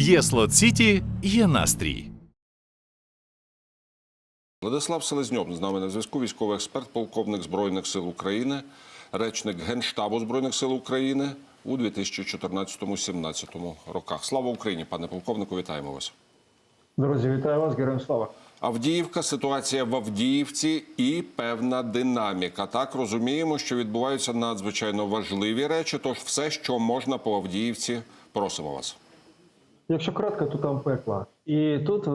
Є слот Сіті, є настрій. Владислав Селезньов з нами на зв'язку. Військовий експерт, полковник збройних сил України, речник Генштабу збройних сил України у 2014-2017 роках. Слава Україні, пане полковнику, вітаємо вас. Друзі, вітаю вас, героям слава. Авдіївка, ситуація в Авдіївці і певна динаміка. Так розуміємо, що відбуваються надзвичайно важливі речі. Тож все, що можна по Авдіївці, просимо вас. Якщо кратко, то там пекла. І тут е,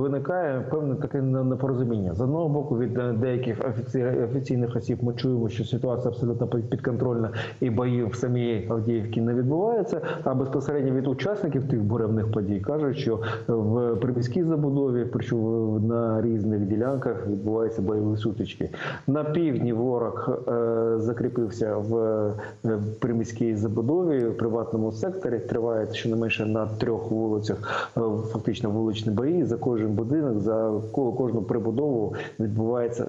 виникає певне таке непорозуміння. З одного боку, від е, деяких офіційних осіб ми чуємо, що ситуація абсолютно підконтрольна і боїв в самій Авдіївці не відбуваються. А безпосередньо від учасників тих буревних подій кажуть, що в приміській забудові, причому на різних ділянках відбуваються бойові сутички. На півдні ворог е, закріпився в приміській забудові в приватному секторі. Триває щонайменше на трьох вулицях, е, фактично вуличні бої. За кожен будинок, за ко- кожну прибудову відбувається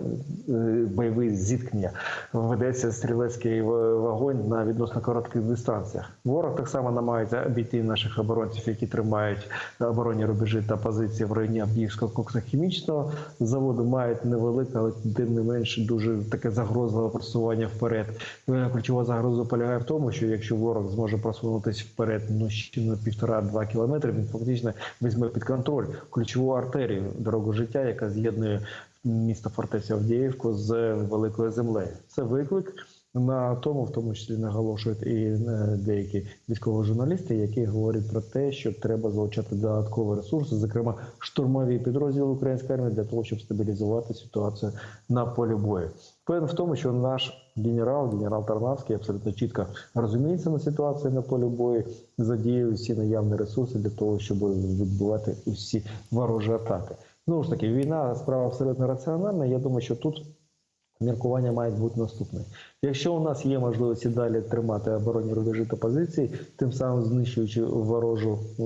е, бойові зіткнення. Ведеться стрілецький вогонь на відносно коротких дистанціях. Ворог так само намагається обійти наших оборонців, які тримають оборонні рубежі та позиції в районі Авдіївського коксохімічного заводу. Мають невелике, але тим не менш дуже таке загрозливе просування вперед. Е, Ключова загроза полягає в тому, що якщо ворог зможе просунутися вперед ну ще на півтора-два кілометри, він фактично візьме під контроль ключову артерію дорогу життя, яка з'єднує місто Фортеця Авдіївку з великою землею. Це виклик. На тому, в тому числі наголошують і е, деякі військові журналісти, які говорять про те, що треба залучати додаткові ресурси, зокрема штурмові підрозділи української армії, для того, щоб стабілізувати ситуацію на полі бою. Певен в тому, що наш генерал, генерал Тарнавський, абсолютно чітко розуміється на ситуації на полі бою, задіює всі наявні ресурси для того, щоб відбувати усі ворожі атаки. Знову ж таки, війна справа абсолютно раціональна. Я думаю, що тут міркування мають бути наступне. Якщо у нас є можливість і далі тримати оборонні рубежі та позиції, тим самим знищуючи ворожу е,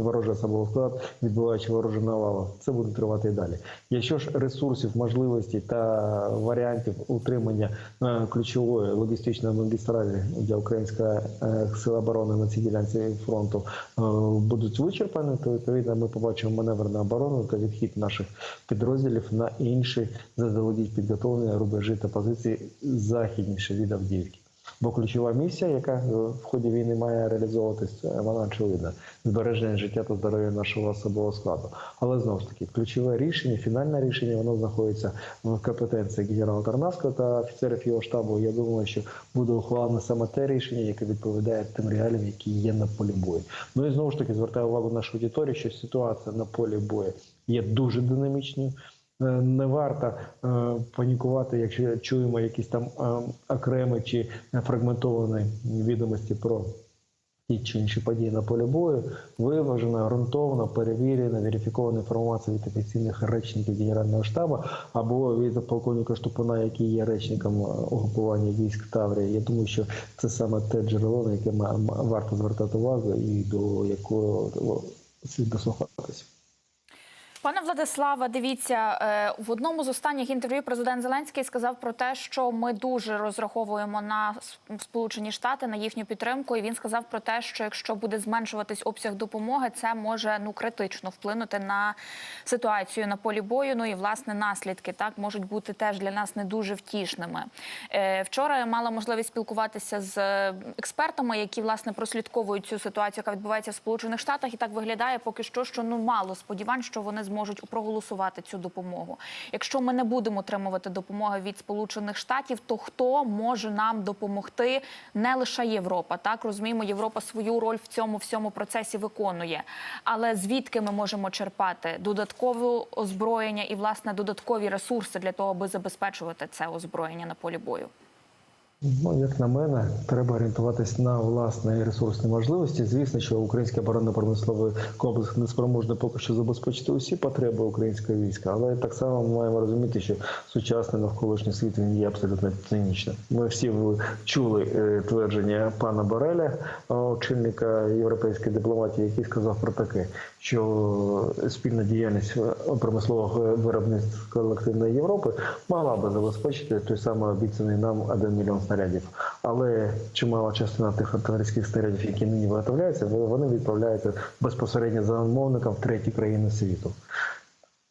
ворожий особовий склад, відбуваючи ворожу навалу, це буде тривати і далі. Якщо ж ресурсів, можливостей та варіантів утримання е, ключової логістичної магістралі для української е, сил оборони на цій ділянці фронту будуть вичерпані, то відповідно ми побачимо маневрну оборону та відхід наших підрозділів на інші заздалегідь підготовлені рубежі та позиції західніше від Авдіївки. Бо ключова місія, яка е, в ході війни має реалізовуватись, е, вона очевидна збереження життя та здоров'я нашого особового складу. Але знову ж таки, ключове рішення, фінальне рішення, воно знаходиться в компетенції генерала Тарнавського та офіцерів його штабу. Я думаю, що буде ухвалено саме те рішення, яке відповідає тим реаліям, які є на полі бою. Ну і знову ж таки звертаю увагу нашу аудиторію, що ситуація на полі бою є дуже динамічною. Е, Не варто е, панікувати, якщо чуємо якісь там е, окремі чи фрагментовані відомості про ті чи інші події на полі бою. Виважена, ґрунтовна, перевірена, верифікована інформація від офіційних речників Генерального штабу або від полковника Штупуна, який є речником угрупування військ Таврія. Я думаю, що це саме те джерело, на яке варто звертати увагу і до якого слід дослухатися. Пане Владиславе, дивіться е, в одному з останніх інтерв'ю президент Зеленський сказав про те, що ми дуже розраховуємо на Сполучені Штати на їхню підтримку. І він сказав про те, що якщо буде зменшуватись обсяг допомоги, це може ну критично вплинути на ситуацію на полі бою. Ну і власне наслідки так можуть бути теж для нас не дуже втішними. Е, Вчора я мала можливість спілкуватися з е, експертами, які власне прослідковують цю ситуацію, яка відбувається в Сполучених Штатах, і так виглядає поки що, що ну мало сподівань, що вони зможуть проголосувати цю допомогу. Якщо ми не будемо отримувати допомоги від Сполучених Штатів, то хто може нам допомогти? Не лише Європа, так розуміємо, Європа свою роль в цьому всьому процесі виконує. Але звідки ми можемо черпати додаткове озброєння і власне додаткові ресурси для того, аби забезпечувати це озброєння на полі бою? Ну, як на мене, треба орієнтуватись на власні ресурсні можливості. Звісно, що український оборонно-промисловий комплекс не спроможний поки що забезпечити усі потреби українського війська, але так само ми маємо розуміти, що сучасний навколишній світ він є абсолютно цинічним. Ми всі чули е, твердження пана Бореля, е, очільника європейської дипломатії, який сказав про таке, що спільна діяльність е, промислового виробництва колективної Європи могла би забезпечити той самий обіцяний нам 1 мільйон снарядів снарядів. Але чимала частина тих артилерійських снарядів, які нині виготовляються, вони відправляються безпосередньо замовникам в треті країни світу.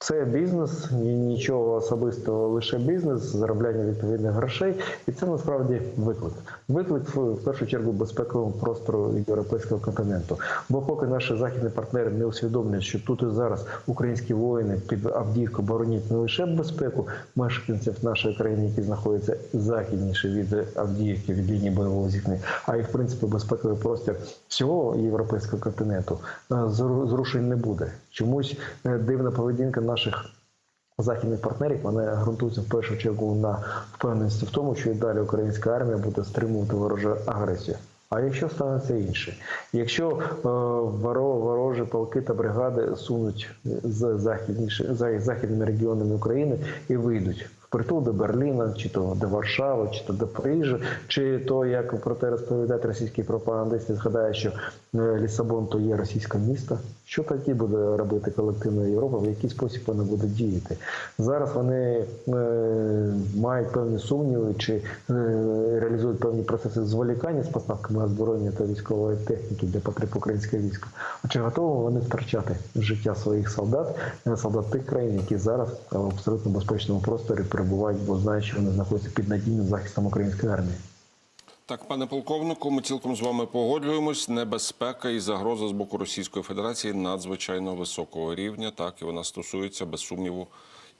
Це бізнес, нічого особистого, лише бізнес, заробляння відповідних грошей, і це насправді виклик. Виклик в першу чергу безпековому простору європейського континенту. Бо поки наші західні партнери не усвідомлять, що тут і зараз українські воїни під Авдіївкою боронять не лише безпеку мешканців нашої країни, які знаходяться західніше від Авдіївки, від лінії бойового зіткнення, а і в принципі безпековий простір всього європейського континенту е, зрушень не буде. Чомусь е, дивна поведінка наших західних партнерів вони ґрунтуються в першу чергу на впевненості в тому, що і далі українська армія буде стримувати ворожу агресію. А якщо станеться інше, якщо е, воро- ворожі полки та бригади сунуть з західніше за західними регіонами України і вийдуть впритул до Берліна, чи то до Варшави, чи то до Парижа, чи то як про те розповідають російські пропагандисти, згадає, що е, Лісабон то є російське місто. Що тоді буде робити колективна Європа? В який спосіб вони будуть діяти? Зараз вони е, мають певні сумніви, чи е, реалізують певні процеси зволікання з поставками озброєння та військової техніки для потреб українського війська. Чи готові вони втрачати життя своїх солдат, е, солдат тих країн, які зараз в абсолютно безпечному просторі перебувають, бо знають, що вони знаходяться під надійним захистом української армії? Так, пане полковнику, ми цілком з вами погоджуємось. Небезпека і загроза з боку Російської Федерації надзвичайно високого рівня. Так і вона стосується без сумніву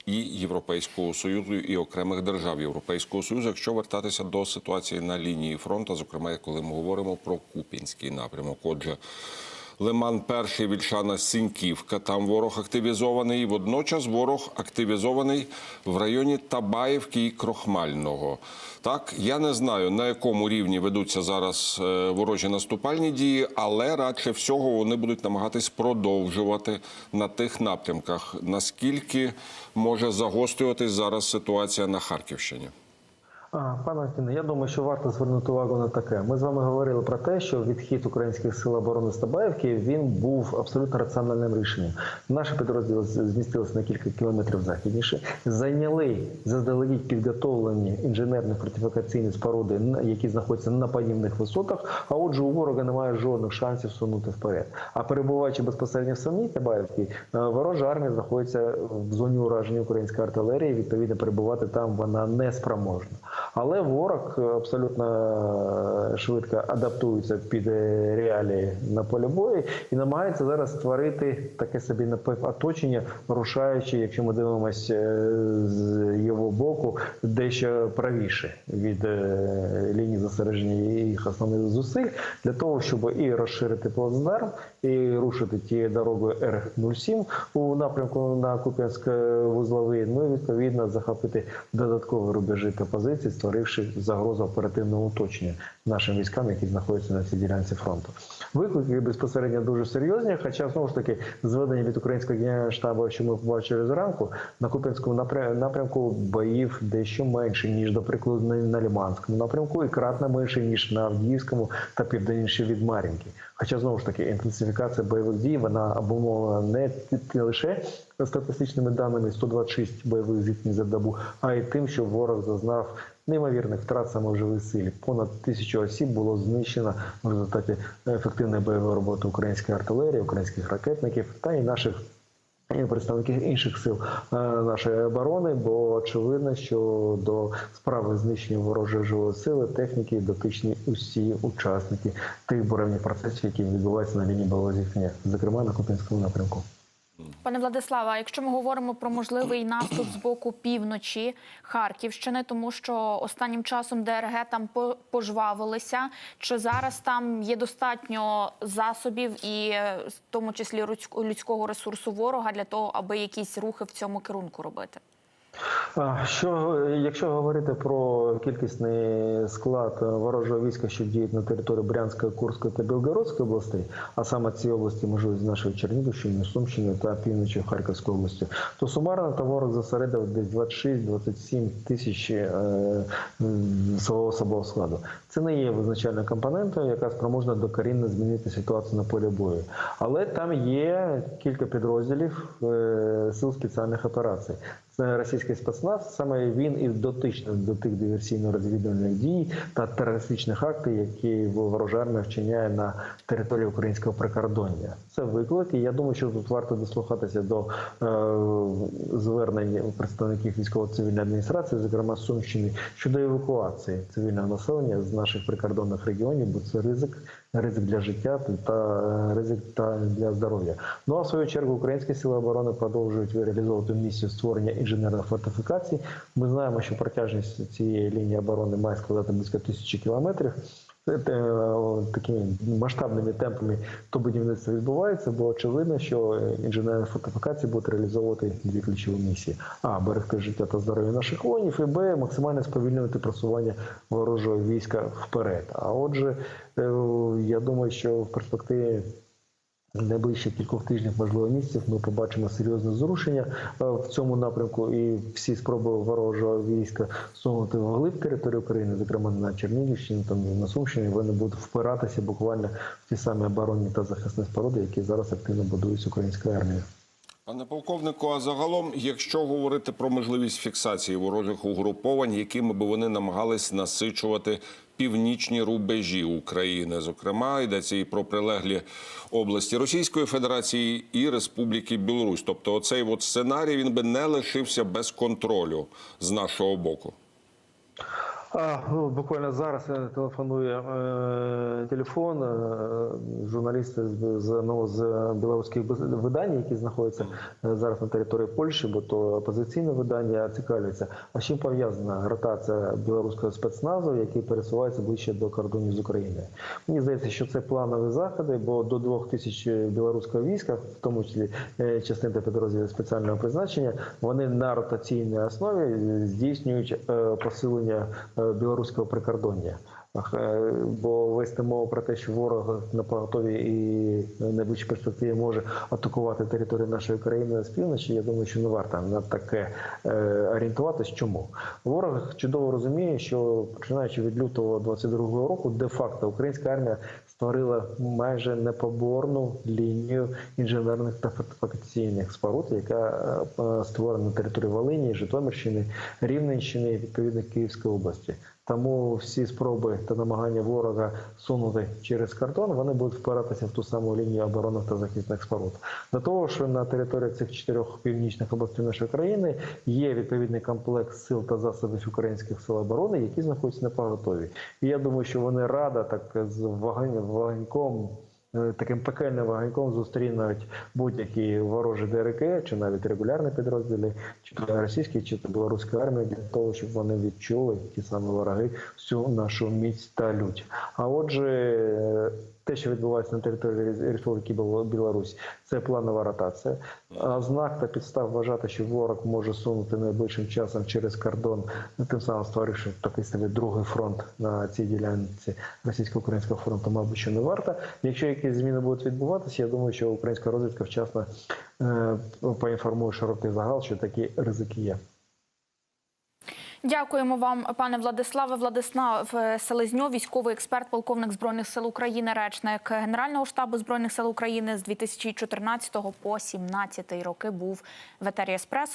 і Європейського союзу, і окремих держав Європейського союзу. Якщо вертатися до ситуації на лінії фронту, зокрема, коли ми говоримо про Купінський напрямок, отже. Лиман перший Вільшана Сіньківка. Там ворог активізований. Водночас ворог активізований в районі Табаївки і Крохмального. Так, я не знаю на якому рівні ведуться зараз е, ворожі наступальні дії, але радше всього вони будуть намагатись продовжувати на тих напрямках. Наскільки може загострюватись зараз ситуація на Харківщині? Пане Антоне, я думаю, що варто звернути увагу на таке. Ми з вами говорили про те, що відхід українських сил оборони з Табаївки він був абсолютно раціональним рішенням. Наші підрозділи змістилися на кілька кілометрів західніше, зайняли заздалегідь підготовлені інженерно-фортифікаційні споруди, які знаходяться на панівних висотах. А отже, у ворога немає жодних шансів сунути вперед. А перебуваючи безпосередньо в самій Табаївці, е, ворожа армія знаходиться в зоні ураження української артилерії. Відповідно, перебувати там вона не спроможна. Але ворог абсолютно е, швидко адаптується під е, реалії на полі бою і намагається зараз створити таке собі напівоточення, рушаючи, якщо ми дивимося з його боку, дещо правіше від е, лінії зосередження їх основних зусиль для того, щоб і розширити плацдарм, і рушити тією дорогою Р-07 у напрямку на Куп'янськ вузловий, ну і відповідно захопити додаткові рубежі та позиції, створивши загрозу оперативного уточнення нашим військам, які знаходяться на цій ділянці фронту. Виклики безпосередньо дуже серйозні. Хоча знову ж таки зведення від українського генерального штабу, що ми побачили зранку, на Куп'янському напрямку боїв дещо менше ніж до прикладу на- Лиманському напрямку, і кратно менше ніж на Авдіївському та південніше від Мар'їнки. Хоча знову ж таки інтенсифікація бойових дій вона обумовлена не, не статистичними даними 126 бойових зіткнень за добу, а й тим, що ворог зазнав неймовірних втрат саме в живій силі. Понад тисячу осіб було знищено в результаті ефективної бойової роботи української артилерії, українських ракетників та й наших. і Представників інших сил е, нашої оборони, бо очевидно, що до справи знищення ворожої живої сили техніки дотичні усі учасники тих буремних процесів, які відбуваються на лінії бойового зіткнення, зокрема на Купінському напрямку. Пане Владислава, якщо ми говоримо про можливий наступ з боку півночі Харківщини, тому що останнім часом ДРГ там по- пожвавилися, чи зараз там є достатньо засобів і е, в тому числі людськ- людського ресурсу ворога для того, аби якісь рухи в цьому керунку робити? Що якщо говорити про кількісний склад ворожого війська, що діють на території Брянської, Курської та Білгородської областей, а саме ці області можливо з нашої Чернігівщини, Сумщини та півночі Харківської області, то сумарно та ворог зосередив десь 26-27 тисяч е, свого особового складу. Це не є визначальна компонента, яка спроможна докорінно змінити ситуацію на полі бою. Але там є кілька підрозділів е, сил спеціальних операцій. Спец- спецназ. Саме він і дотичний до тих диверсійно-розвідувальних дій та терористичних актів, які ворожа армія вчиняє на території українського прикордоння. Це виклик, і я думаю, що тут варто дослухатися до е, звернень представників військово-цивільної адміністрації, зокрема Сумщини, щодо евакуації цивільного населення з наших прикордонних регіонів, бо це ризик, ризик для життя та е, ризик та для здоров'я. Ну а в свою чергу українські сили оборони продовжують реалізовувати місію створення інженерних фортифікацій. Ми знаємо, що протяжність цієї лінії оборони має складати близько тисячі кілометрів. Е, такими масштабними темпами то будівництво відбувається, бо очевидно, що е, інженерні фортифікації будуть реалізовувати дві ключові місії: а берегти життя та здоров'я наших воїнів, і б максимально сповільнювати просування ворожого війська вперед. А отже, е, я думаю, що в перспективі найближчих кількох тижнів, можливо, місяців, ми побачимо серйозне зрушення е, в цьому напрямку, і всі спроби ворожого війська сунути вглиб території України, зокрема на Чернігівщині, там на Сумщині, вони будуть впиратися буквально в ті самі оборонні та захисні споруди, які зараз активно будують українською армією. Пане полковнику, а загалом, якщо говорити про можливість фіксації ворожих угруповань, якими би вони намагались насичувати північні рубежі України, зокрема йдеться і про прилеглі області Російської Федерації і Республіки Білорусь. Тобто, оцей от сценарій він би не лишився без контролю з нашого боку. А, ну, буквально зараз е, телефонує е, телефон е, журналісти з, з одного з білоруських видань, які знаходяться е, зараз на території Польщі, бо то опозиційне видання цікавляться. А з чим пов'язана ротація білоруського спецназу, який пересувається ближче до кордонів з Україною? Мені здається, що це планові заходи, бо до двох тисяч білоруського війська, в тому числі е, частин та підрозділів спеціального призначення, вони на ротаційній основі здійснюють е, посилення е, білоруського прикордоння. Е, Бо вести мову про те, що ворог на поготові і в найближчій перспективі може атакувати територію нашої країни з півночі. Я думаю, що не варто на таке е, орієнтуватись. Чому ворог чудово розуміє, що починаючи від лютого 22-го року, де-факто українська армія створила майже непоборну лінію інженерних та фортифікаційних споруд, яка е, створена на території Волині, Житомирщини, Рівненщини і відповідно Київської області. Тому всі спроби та намагання ворога сунути через кордон вони будуть впиратися в ту саму лінію оборонних та захисних споруд. До того що на території цих чотирьох північних областей нашої країни є відповідний комплекс сил та засобів українських сил оборони, які знаходяться на поготові. І я думаю, що вони рада так з вогонь- вогоньком таким пекельним вогоньком зустрінуть будь-які ворожі ДРК, чи навіть регулярні підрозділи, чи то російські, чи то білоруські армії, для того, щоб вони відчули ті самі вороги всю нашу міць та лють. А отже, е, те, що відбувається на території Республіки Біло- Білорусь, це планова ротація. А знак та підстав вважати, що ворог може сунути найближчим часом через кордон, тим самим створивши такий собі другий фронт на цій ділянці російсько-українського фронту, мабуть, що не варто. Якщо якісь зміни будуть відбуватися, я думаю, що українська розвідка вчасно е, поінформує широкий загал, що такі ризики є. Дякуємо вам, пане Владиславе. Владислав Селезньо, військовий експерт, полковник збройних сил України, речник Генерального штабу збройних сил України з 2014 по 2017 роки був в етері Еспресо.